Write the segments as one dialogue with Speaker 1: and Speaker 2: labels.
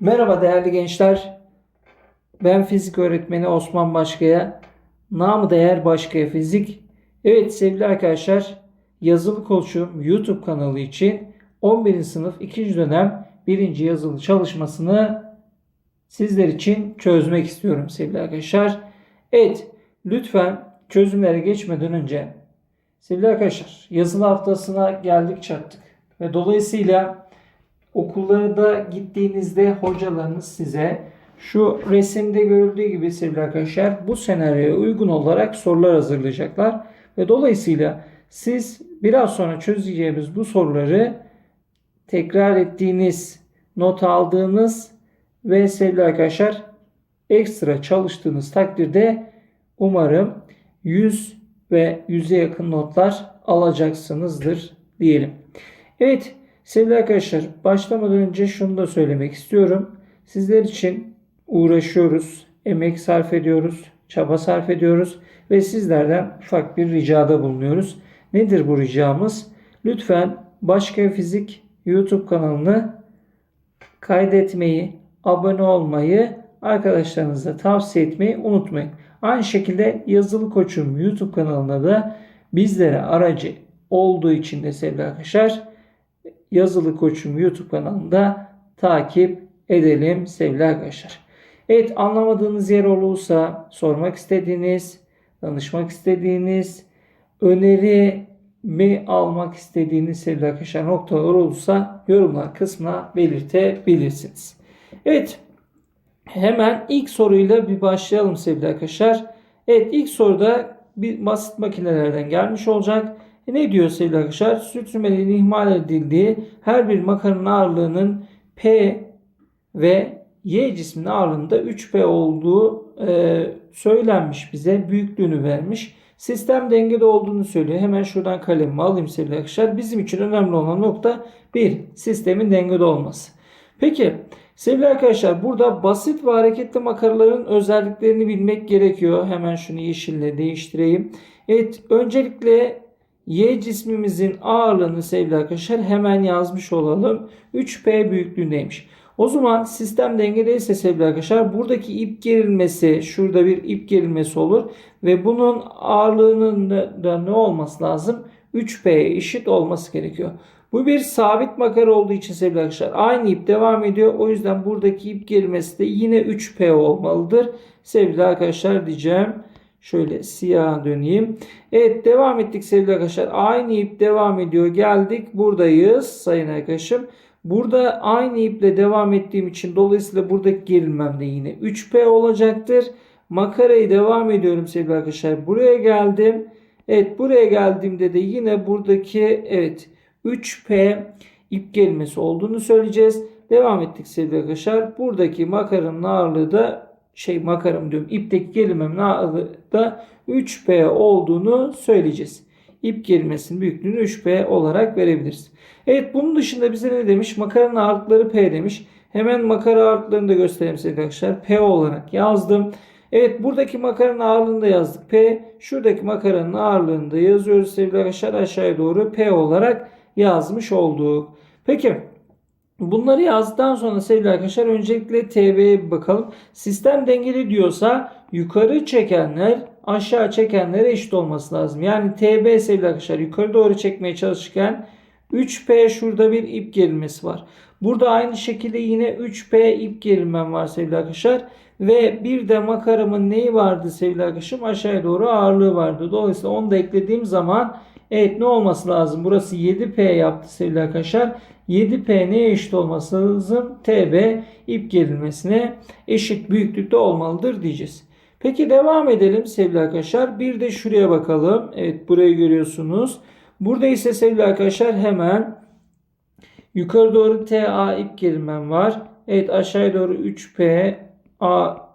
Speaker 1: Merhaba değerli gençler. Ben fizik öğretmeni Osman Başkaya. Namı değer Başkaya Fizik. Evet sevgili arkadaşlar yazılı koçum YouTube kanalı için 11. sınıf 2. dönem 1. yazılı çalışmasını sizler için çözmek istiyorum sevgili arkadaşlar. Evet lütfen çözümlere geçmeden önce sevgili arkadaşlar yazılı haftasına geldik çattık. Ve dolayısıyla okullara da gittiğinizde hocalarınız size şu resimde görüldüğü gibi sevgili arkadaşlar bu senaryoya uygun olarak sorular hazırlayacaklar. Ve dolayısıyla siz biraz sonra çözeceğimiz bu soruları tekrar ettiğiniz, not aldığınız ve sevgili arkadaşlar ekstra çalıştığınız takdirde umarım 100 ve 100'e yakın notlar alacaksınızdır diyelim. Evet sevgili arkadaşlar başlamadan önce şunu da söylemek istiyorum. Sizler için uğraşıyoruz, emek sarf ediyoruz, çaba sarf ediyoruz ve sizlerden ufak bir ricada bulunuyoruz. Nedir bu ricamız? Lütfen Başka Fizik YouTube kanalını kaydetmeyi, abone olmayı, arkadaşlarınıza tavsiye etmeyi unutmayın. Aynı şekilde Yazılı Koçum YouTube kanalına da bizlere aracı olduğu için de sevgili arkadaşlar Yazılı Koçum YouTube kanalında takip edelim sevgili arkadaşlar. Evet anlamadığınız yer olursa sormak istediğiniz, danışmak istediğiniz, öneri mi almak istediğiniz sevgili arkadaşlar noktalar olursa yorumlar kısmına belirtebilirsiniz. Evet hemen ilk soruyla bir başlayalım sevgili arkadaşlar. Evet ilk soruda bir basit makinelerden gelmiş olacak. E ne diyor sevgili arkadaşlar? Sürtünmelerin ihmal edildiği her bir makaranın ağırlığının P ve Y cisminin ağırlığında 3P olduğu e, söylenmiş bize. Büyüklüğünü vermiş. Sistem dengede olduğunu söylüyor. Hemen şuradan kalemimi alayım sevgili arkadaşlar. Bizim için önemli olan nokta bir Sistemin dengede olması. Peki sevgili arkadaşlar burada basit ve hareketli makaraların özelliklerini bilmek gerekiyor. Hemen şunu yeşille değiştireyim. Evet öncelikle Y cismimizin ağırlığını sevgili arkadaşlar hemen yazmış olalım. 3P büyüklüğündeymiş. O zaman sistem dengedeyse sevgili arkadaşlar buradaki ip gerilmesi şurada bir ip gerilmesi olur ve bunun ağırlığının da ne olması lazım? 3P'ye eşit olması gerekiyor. Bu bir sabit makara olduğu için sevgili arkadaşlar aynı ip devam ediyor. O yüzden buradaki ip gerilmesi de yine 3P olmalıdır. Sevgili arkadaşlar diyeceğim. Şöyle siyah döneyim. Evet devam ettik sevgili arkadaşlar. Aynı ip devam ediyor. Geldik buradayız sayın arkadaşım. Burada aynı iple devam ettiğim için dolayısıyla buradaki gerilmem de yine 3P olacaktır. Makarayı devam ediyorum sevgili arkadaşlar. Buraya geldim. Evet buraya geldiğimde de yine buradaki evet 3P ip gerilmesi olduğunu söyleyeceğiz. Devam ettik sevgili arkadaşlar. Buradaki makaranın ağırlığı da şey makaram diyorum ipteki gerilmemin da 3P olduğunu söyleyeceğiz. İp gerilmesinin büyüklüğünü 3P olarak verebiliriz. Evet bunun dışında bize ne demiş? Makaranın ağırlıkları P demiş. Hemen makara ağırlıklarını da göstereyim size arkadaşlar. P olarak yazdım. Evet buradaki makaranın ağırlığını da yazdık. P. Şuradaki makaranın ağırlığını da yazıyoruz sevgili arkadaşlar. Aşağıya doğru P olarak yazmış olduk. Peki bunları yazdıktan sonra sevgili arkadaşlar öncelikle TB'ye bakalım. Sistem dengeli diyorsa yukarı çekenler aşağı çekenlere eşit olması lazım. Yani TB sevgili arkadaşlar yukarı doğru çekmeye çalışırken 3P şurada bir ip gerilmesi var. Burada aynı şekilde yine 3P ip gerilmem var sevgili arkadaşlar. Ve bir de makaramın neyi vardı sevgili arkadaşım? Aşağıya doğru ağırlığı vardı. Dolayısıyla onu da eklediğim zaman evet ne olması lazım? Burası 7P yaptı sevgili arkadaşlar. 7P neye eşit olması lazım? TB ip gerilmesine eşit büyüklükte olmalıdır diyeceğiz. Peki devam edelim sevgili arkadaşlar. Bir de şuraya bakalım. Evet burayı görüyorsunuz. Burada ise sevgili arkadaşlar hemen yukarı doğru TA ip gerilmem var. Evet aşağıya doğru 3P A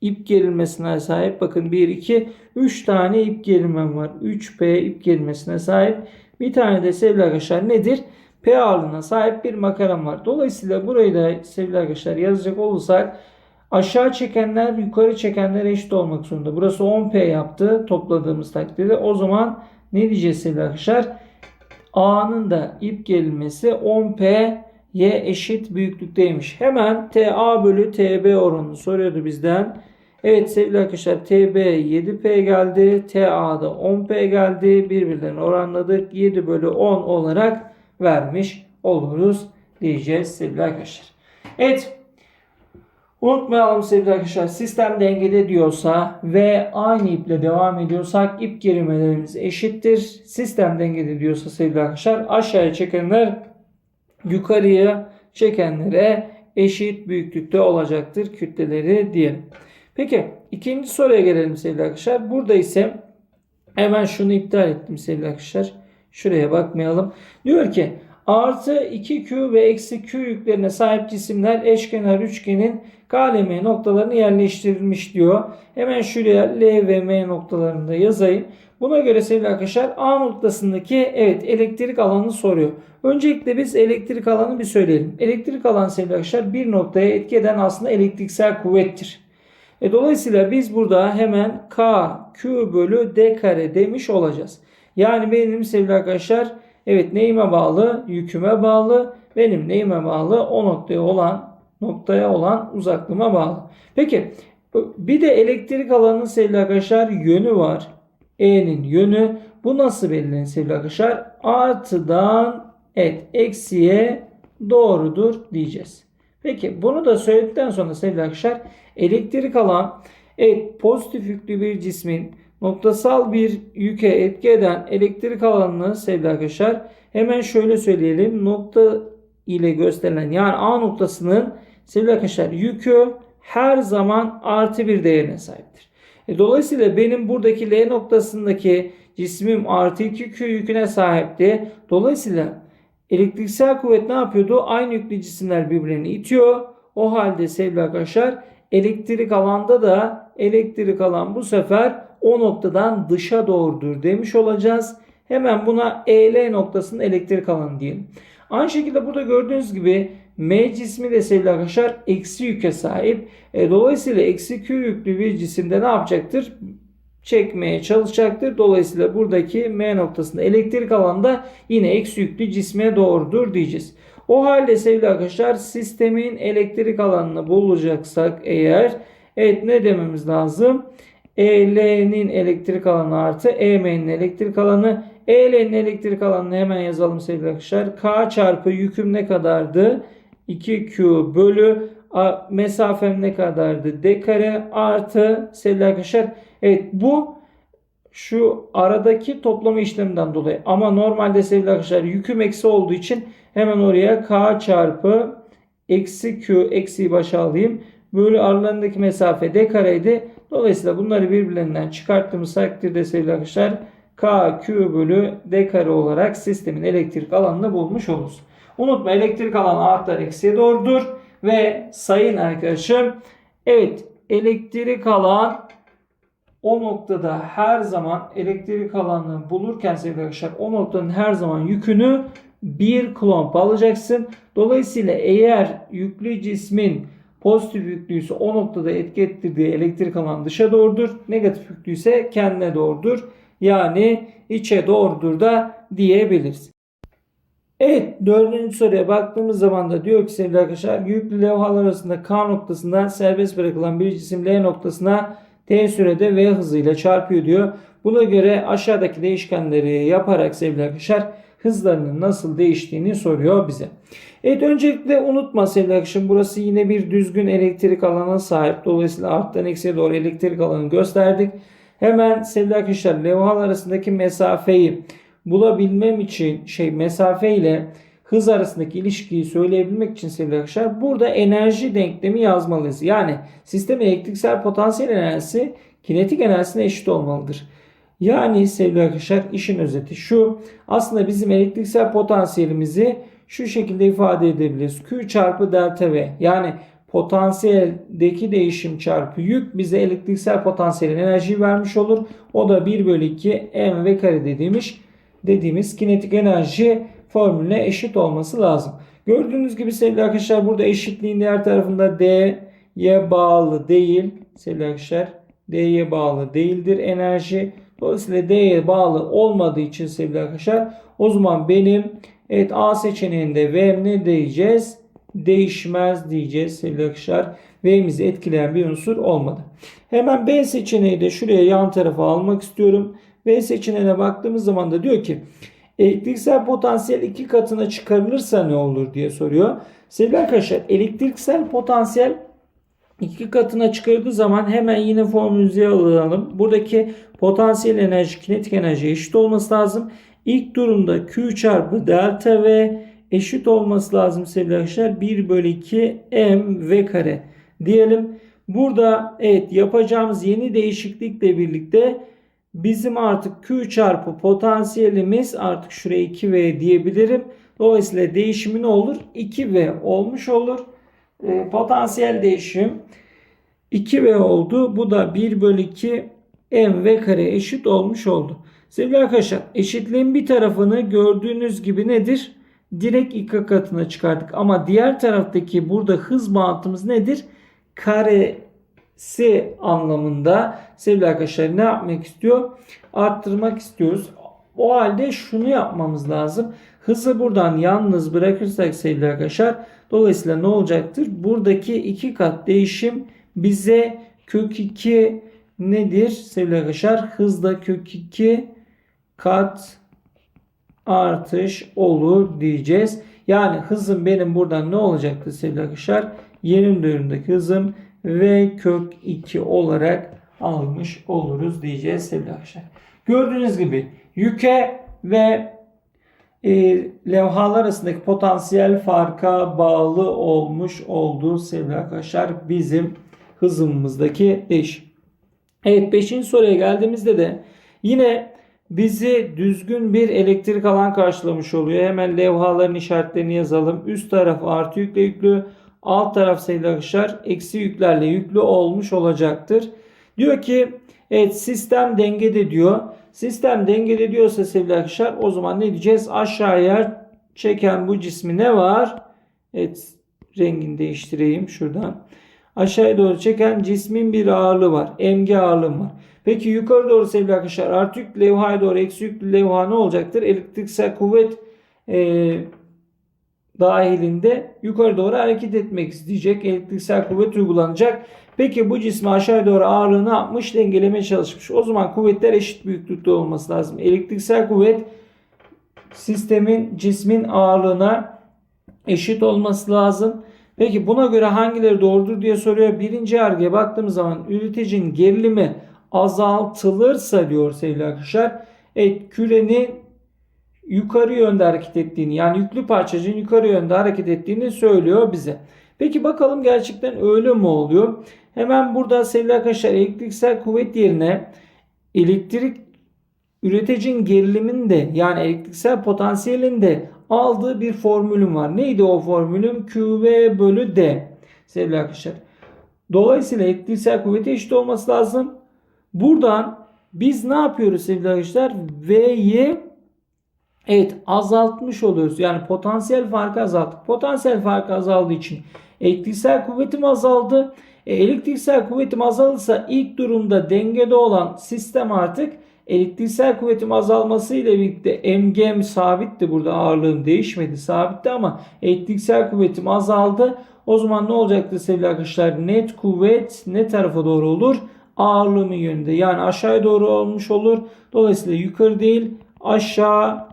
Speaker 1: ip gerilmesine sahip. Bakın 1, 2, 3 tane ip gerilmem var. 3P ip gerilmesine sahip. Bir tane de sevgili arkadaşlar nedir? P ağırlığına sahip bir makaram var. Dolayısıyla burayı da sevgili arkadaşlar yazacak olursak aşağı çekenler yukarı çekenler eşit olmak zorunda. Burası 10P yaptı topladığımız takdirde. O zaman ne diyeceğiz sevgili arkadaşlar? A'nın da ip gerilmesi 10P Y eşit büyüklükteymiş. Hemen TA bölü TB oranını soruyordu bizden. Evet sevgili arkadaşlar TB 7P geldi. TA da 10P geldi. Birbirlerini oranladık. 7 bölü 10 olarak vermiş oluruz diyeceğiz sevgili arkadaşlar. Evet. Unutmayalım sevgili arkadaşlar sistem dengede diyorsa ve aynı iple devam ediyorsak ip gerimelerimiz eşittir. Sistem dengede diyorsa sevgili arkadaşlar aşağıya çekenler yukarıya çekenlere eşit büyüklükte olacaktır kütleleri diyelim. Peki ikinci soruya gelelim sevgili arkadaşlar. Burada ise hemen şunu iptal ettim sevgili arkadaşlar. Şuraya bakmayalım. Diyor ki artı 2Q ve eksi Q yüklerine sahip cisimler eşkenar üçgenin K ile M noktalarını yerleştirilmiş diyor. Hemen şuraya L ve M noktalarını da yazayım. Buna göre sevgili arkadaşlar A noktasındaki evet elektrik alanını soruyor. Öncelikle biz elektrik alanı bir söyleyelim. Elektrik alanı sevgili arkadaşlar bir noktaya etki eden aslında elektriksel kuvvettir. E, dolayısıyla biz burada hemen K, Q bölü D kare demiş olacağız. Yani benim sevgili arkadaşlar evet neyime bağlı? Yüküme bağlı. Benim neyime bağlı? O noktaya olan noktaya olan uzaklığıma bağlı. Peki bir de elektrik alanının sevgili arkadaşlar yönü var. E'nin yönü. Bu nasıl belirlenir sevgili arkadaşlar? Artıdan evet eksiye doğrudur diyeceğiz. Peki bunu da söyledikten sonra sevgili arkadaşlar elektrik alan evet pozitif yüklü bir cismin noktasal bir yüke etki eden elektrik alanını sevgili arkadaşlar hemen şöyle söyleyelim. Nokta ile gösterilen yani A noktasının sevgili arkadaşlar yükü her zaman artı bir değerine sahiptir. E, dolayısıyla benim buradaki L noktasındaki cismim artı 2Q yüküne sahipti. Dolayısıyla elektriksel kuvvet ne yapıyordu? Aynı yüklü cisimler birbirlerini itiyor. O halde sevgili arkadaşlar elektrik alanda da elektrik alan bu sefer o noktadan dışa doğrudur demiş olacağız. Hemen buna EL noktasının elektrik alanı diyelim. Aynı şekilde burada gördüğünüz gibi M cismi de sevgili arkadaşlar eksi yüke sahip. E, dolayısıyla eksi Q yüklü bir cisimde ne yapacaktır? Çekmeye çalışacaktır. Dolayısıyla buradaki M noktasında elektrik alanda yine eksi yüklü cisme doğrudur diyeceğiz. O halde sevgili arkadaşlar sistemin elektrik alanını bulacaksak eğer evet ne dememiz lazım? EL'nin elektrik alanı artı EM'nin elektrik alanı. EL'nin elektrik alanını hemen yazalım sevgili arkadaşlar. K çarpı yüküm ne kadardı? 2Q bölü mesafem ne kadardı? D kare artı sevgili arkadaşlar. Evet bu şu aradaki toplama işleminden dolayı. Ama normalde sevgili arkadaşlar yüküm eksi olduğu için hemen oraya K çarpı eksi Q eksiyi başa alayım. Böyle aralarındaki mesafe D kareydi. Dolayısıyla bunları birbirlerinden çıkarttığımız takdirde sevgili arkadaşlar K, Q bölü D kare olarak sistemin elektrik alanını bulmuş oluruz. Unutma elektrik alanı artar eksiye doğrudur. Ve sayın arkadaşım evet elektrik alan o noktada her zaman elektrik alanını bulurken sevgili arkadaşlar o noktanın her zaman yükünü bir klomp alacaksın. Dolayısıyla eğer yüklü cismin pozitif yüklüyse o noktada etki ettirdiği elektrik alan dışa doğrudur. Negatif yüklüyse kendine doğrudur. Yani içe doğrudur da diyebiliriz. Evet dördüncü soruya baktığımız zaman da diyor ki sevgili arkadaşlar yüklü levhalar arasında K noktasından serbest bırakılan bir cisim L noktasına T sürede V hızıyla çarpıyor diyor. Buna göre aşağıdaki değişkenleri yaparak sevgili arkadaşlar hızlarının nasıl değiştiğini soruyor bize. Evet öncelikle unutma sevgili arkadaşım burası yine bir düzgün elektrik alanına sahip. Dolayısıyla arttan eksiye doğru elektrik alanı gösterdik. Hemen sevgili arkadaşlar levhalar arasındaki mesafeyi bulabilmem için şey mesafe ile hız arasındaki ilişkiyi söyleyebilmek için sevgili arkadaşlar burada enerji denklemi yazmalıyız. Yani sistemin elektriksel potansiyel enerjisi kinetik enerjisine eşit olmalıdır. Yani sevgili arkadaşlar işin özeti şu. Aslında bizim elektriksel potansiyelimizi şu şekilde ifade edebiliriz. Q çarpı delta V. Yani potansiyeldeki değişim çarpı yük bize elektriksel potansiyelin enerjiyi vermiş olur. O da 1 bölü 2 mv kare dediğimiz, dediğimiz kinetik enerji formülüne eşit olması lazım. Gördüğünüz gibi sevgili arkadaşlar burada eşitliğin diğer tarafında D'ye bağlı değil. Sevgili arkadaşlar D'ye bağlı değildir enerji. Dolayısıyla D'ye bağlı olmadığı için sevgili arkadaşlar o zaman benim Evet A seçeneğinde V ne diyeceğiz? Değişmez diyeceğiz sevgili arkadaşlar. V'mizi etkileyen bir unsur olmadı. Hemen B seçeneği de şuraya yan tarafa almak istiyorum. B seçeneğine baktığımız zaman da diyor ki elektriksel potansiyel iki katına çıkarılırsa ne olur diye soruyor. Sevgili arkadaşlar elektriksel potansiyel iki katına çıkarıldığı zaman hemen yine formülümüzü alalım. Buradaki potansiyel enerji kinetik enerji eşit olması lazım. İlk durumda Q çarpı delta V eşit olması lazım sevgili arkadaşlar. 1 bölü 2 M V kare diyelim. Burada evet yapacağımız yeni değişiklikle birlikte bizim artık Q çarpı potansiyelimiz artık şuraya 2V diyebilirim. Dolayısıyla değişimi ne olur? 2V olmuş olur. E, potansiyel değişim 2V oldu. Bu da 1 bölü 2 mv kare eşit olmuş oldu. Sevgili arkadaşlar eşitliğin bir tarafını gördüğünüz gibi nedir? Direkt iki katına çıkardık. Ama diğer taraftaki burada hız bağıntımız nedir? Karesi anlamında sevgili arkadaşlar ne yapmak istiyor? Arttırmak istiyoruz. O halde şunu yapmamız lazım. Hızı buradan yalnız bırakırsak sevgili arkadaşlar dolayısıyla ne olacaktır? Buradaki iki kat değişim bize kök 2 nedir sevgili arkadaşlar? Hızda kök 2 kat artış olur diyeceğiz. Yani hızım benim buradan ne olacaktı sevgili arkadaşlar? Yeni dönemdeki hızım v kök 2 olarak almış oluruz diyeceğiz sevgili arkadaşlar. Gördüğünüz gibi yüke ve e, levhalar arasındaki potansiyel farka bağlı olmuş olduğu sevgili arkadaşlar bizim hızımızdaki değişim. Evet 5. soruya geldiğimizde de yine bizi düzgün bir elektrik alan karşılamış oluyor. Hemen levhaların işaretlerini yazalım. Üst taraf artı yükle yüklü. Alt taraf sevgili arkadaşlar eksi yüklerle yüklü olmuş olacaktır. Diyor ki evet sistem dengede diyor. Sistem dengede diyorsa sevgili arkadaşlar o zaman ne diyeceğiz? Aşağıya çeken bu cismi ne var? Evet rengini değiştireyim şuradan. Aşağıya doğru çeken cismin bir ağırlığı var. Mg ağırlığım var. Peki yukarı doğru sevgili arkadaşlar artı yüklü levhaya doğru eksi yüklü levha ne olacaktır? Elektriksel kuvvet e, dahilinde yukarı doğru hareket etmek isteyecek. Elektriksel kuvvet uygulanacak. Peki bu cismi aşağı doğru ağırlığını yapmış dengelemeye çalışmış. O zaman kuvvetler eşit büyüklükte olması lazım. Elektriksel kuvvet sistemin cismin ağırlığına eşit olması lazım. Peki buna göre hangileri doğrudur diye soruyor. Birinci yargıya baktığımız zaman üreticinin gerilimi azaltılırsa diyor sevgili arkadaşlar. Evet kürenin yukarı yönde hareket ettiğini yani yüklü parçacığın yukarı yönde hareket ettiğini söylüyor bize. Peki bakalım gerçekten öyle mi oluyor? Hemen burada sevgili arkadaşlar elektriksel kuvvet yerine elektrik üreticinin geriliminde yani elektriksel potansiyelinde aldığı bir formülüm var. Neydi o formülüm? QV bölü D. Sevgili arkadaşlar. Dolayısıyla elektriksel kuvveti eşit olması lazım. Buradan biz ne yapıyoruz sevgili arkadaşlar? V'yi evet azaltmış oluyoruz. Yani potansiyel farkı azalttık. Potansiyel farkı azaldığı için elektriksel kuvvetim azaldı. E, elektriksel kuvvetim azalırsa ilk durumda dengede olan sistem artık elektriksel kuvvetim azalması ile birlikte mgm sabitti burada ağırlığım değişmedi sabitti ama elektriksel kuvvetim azaldı. O zaman ne olacaktı sevgili arkadaşlar? Net kuvvet ne tarafa doğru olur? Ağırlığımın yönünde yani aşağıya doğru olmuş olur. Dolayısıyla yukarı değil aşağı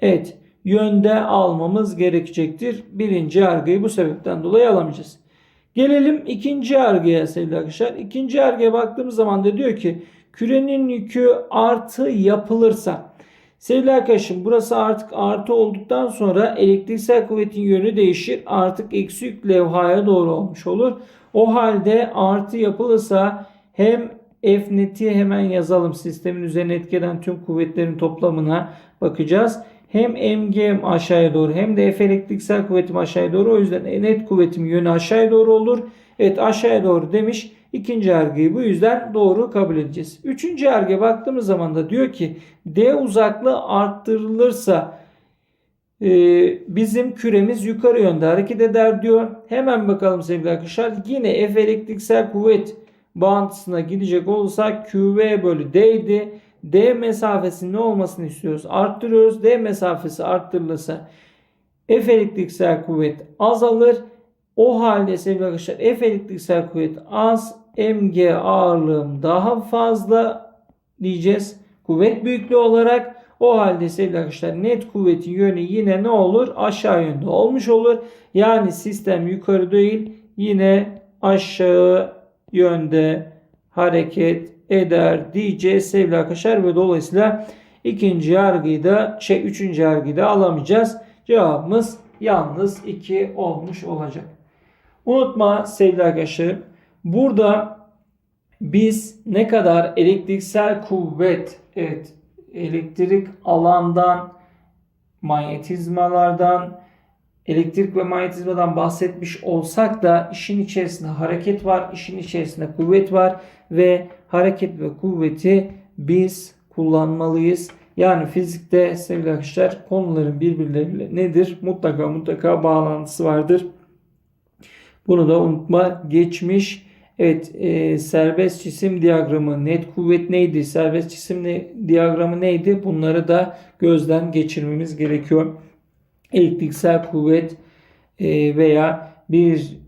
Speaker 1: evet yönde almamız gerekecektir. Birinci yargıyı bu sebepten dolayı alamayacağız. Gelelim ikinci yargıya sevgili arkadaşlar. İkinci yargıya baktığımız zaman da diyor ki kürenin yükü artı yapılırsa. Sevgili arkadaşım burası artık artı olduktan sonra elektriksel kuvvetin yönü değişir. Artık eksi yük levhaya doğru olmuş olur. O halde artı yapılırsa hem F neti hemen yazalım. Sistemin üzerine etkeden tüm kuvvetlerin toplamına bakacağız. Hem mgm aşağıya doğru hem de F elektriksel kuvvetim aşağıya doğru. O yüzden net kuvvetim yönü aşağıya doğru olur. Evet aşağıya doğru demiş. İkinci yargıyı bu yüzden doğru kabul edeceğiz. Üçüncü yargıya baktığımız zaman da diyor ki D uzaklığı arttırılırsa e, bizim küremiz yukarı yönde hareket eder diyor. Hemen bakalım sevgili arkadaşlar. Yine F elektriksel kuvvet bağıntısına gidecek olursak QV bölü D idi. D mesafesi ne olmasını istiyoruz? Arttırıyoruz. D mesafesi arttırılırsa F elektriksel kuvvet azalır. O halde sevgili arkadaşlar F elektriksel kuvvet az, mg ağırlığım daha fazla diyeceğiz. Kuvvet büyüklüğü olarak o halde sevgili arkadaşlar net kuvvetin yönü yine ne olur? Aşağı yönde olmuş olur. Yani sistem yukarı değil yine aşağı yönde hareket eder diyeceğiz sevgili arkadaşlar ve dolayısıyla ikinci yargıyı da şey üçüncü yargıyı da alamayacağız. Cevabımız yalnız 2 olmuş olacak. Unutma sevgili arkadaşlar burada biz ne kadar elektriksel kuvvet evet elektrik alandan manyetizmalardan elektrik ve manyetizmadan bahsetmiş olsak da işin içerisinde hareket var, işin içerisinde kuvvet var ve hareket ve kuvveti biz kullanmalıyız. Yani fizikte sevgili arkadaşlar konuların birbirleriyle nedir? Mutlaka mutlaka bağlantısı vardır. Bunu da unutma. Geçmiş Evet, e, serbest cisim diyagramı, net kuvvet neydi, serbest cisim ne, diyagramı neydi? Bunları da gözden geçirmemiz gerekiyor. Elektriksel kuvvet e, veya bir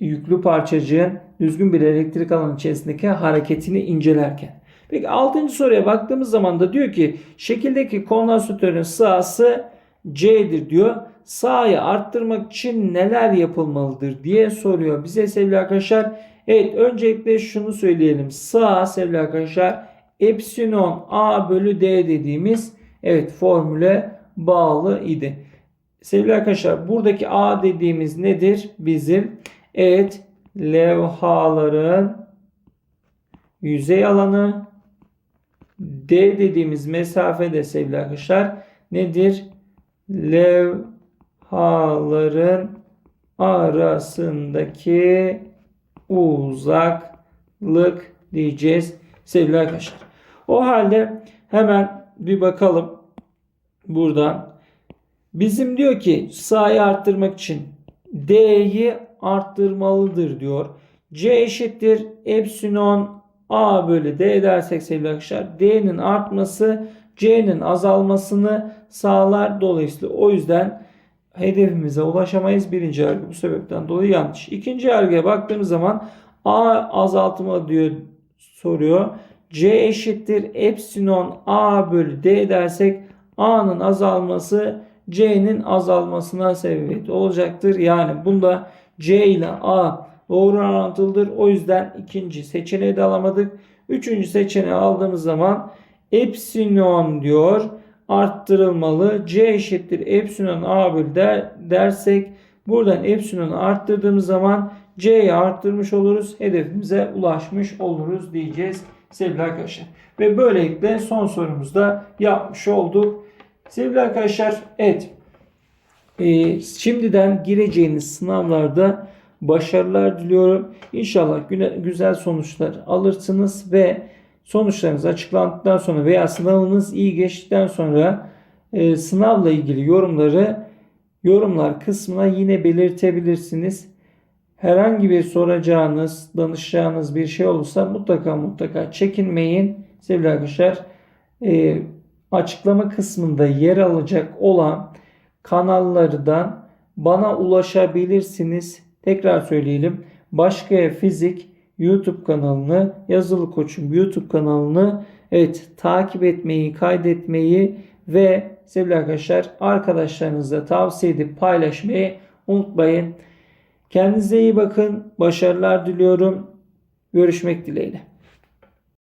Speaker 1: yüklü parçacığın düzgün bir elektrik alanı içerisindeki hareketini incelerken. Peki 6. soruya baktığımız zaman da diyor ki şekildeki kondansatörün sahası C'dir diyor. Sahayı arttırmak için neler yapılmalıdır diye soruyor. Bize sevgili arkadaşlar Evet öncelikle şunu söyleyelim. Sağ sevgili arkadaşlar epsilon A bölü D dediğimiz evet formüle bağlı idi. Sevgili arkadaşlar buradaki A dediğimiz nedir? Bizim evet levhaların yüzey alanı D dediğimiz mesafe de sevgili arkadaşlar nedir? Levhaların arasındaki uzaklık diyeceğiz sevgili arkadaşlar. O halde hemen bir bakalım buradan. Bizim diyor ki sayı arttırmak için D'yi arttırmalıdır diyor. C eşittir epsilon A bölü D dersek sevgili arkadaşlar D'nin artması C'nin azalmasını sağlar. Dolayısıyla o yüzden hedefimize ulaşamayız. Birinci yargı bu sebepten dolayı yanlış. İkinci yargıya baktığımız zaman A azaltma diyor soruyor. C eşittir epsilon A bölü D dersek A'nın azalması C'nin azalmasına sebebiyet olacaktır. Yani bunda C ile A doğru orantılıdır. O yüzden ikinci seçeneği de alamadık. Üçüncü seçeneği aldığımız zaman epsilon diyor arttırılmalı. C eşittir epsilon A bölü der, dersek buradan epsilonu arttırdığımız zaman C'yi arttırmış oluruz. Hedefimize ulaşmış oluruz diyeceğiz sevgili arkadaşlar. Ve böylelikle son sorumuzda yapmış olduk. Sevgili arkadaşlar evet e, şimdiden gireceğiniz sınavlarda başarılar diliyorum. İnşallah güzel sonuçlar alırsınız ve sonuçlarınız açıklandıktan sonra veya sınavınız iyi geçtikten sonra e, sınavla ilgili yorumları yorumlar kısmına yine belirtebilirsiniz. Herhangi bir soracağınız, danışacağınız bir şey olursa mutlaka mutlaka çekinmeyin. Sevgili arkadaşlar e, açıklama kısmında yer alacak olan kanallardan bana ulaşabilirsiniz. Tekrar söyleyelim. Başka Fizik YouTube kanalını, Yazılı Koç'un YouTube kanalını evet takip etmeyi, kaydetmeyi ve sevgili arkadaşlar arkadaşlarınızla tavsiye edip paylaşmayı unutmayın. Kendinize iyi bakın. Başarılar diliyorum. Görüşmek dileğiyle.